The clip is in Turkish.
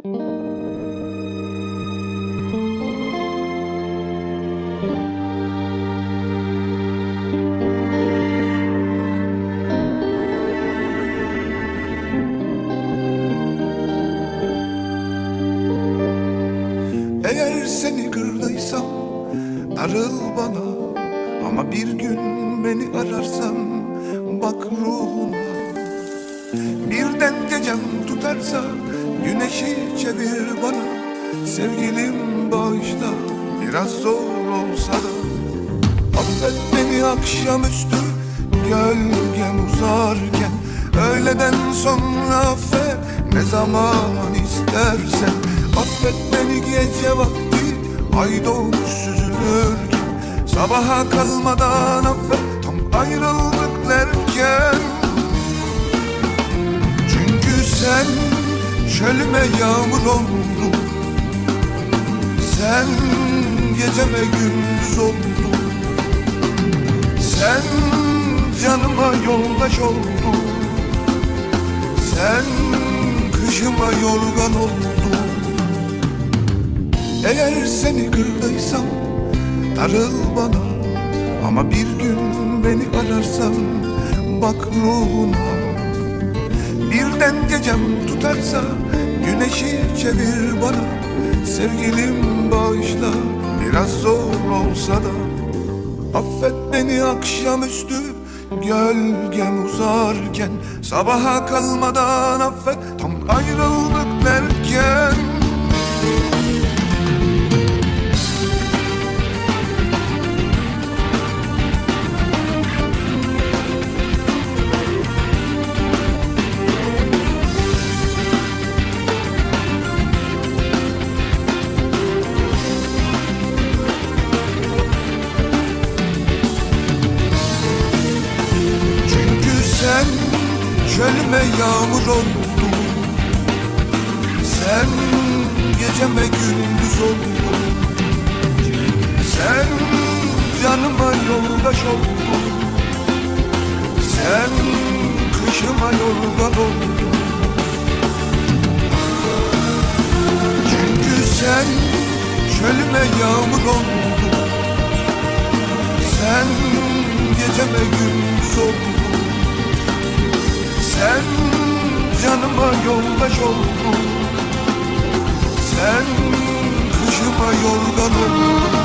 Eğer seni kırdıysam darıl bana. Ama bir gün beni ararsan bak ruhuma. Birden gecem tutarsa güneşi çevir bana Sevgilim bağışla. Biraz zor olsa da Affet beni akşamüstü gölgem uzarken. Öğleden sonra affet ne zaman istersen. Affet beni gece vakti ay doğmuş süzülürken. Sabaha kalmadan affet çölüme yağmur oldun Sen geceme gündüz oldun Sen canıma yoldaş oldun Sen kışıma yorgan oldun Eğer seni kırdıysam darıl bana. Ama bir gün beni ararsan bak ruhuna gecem tutarsa güneşi çevir bana. Sevgilim bağışla biraz zor olsa da Affet beni akşamüstü gölgem uzarken. Sabaha kalmadan affet tam ayrıldık derken çölüme yağmur oldun Sen geceme gündüz oldun. Sen canıma yoldaş oldun. Sen kışıma yorgan oldun Çünkü sen çölüme yağmur oldun. Sen geceme gündüz oldun yoldaş oldun Sen kışıma yorgan oldun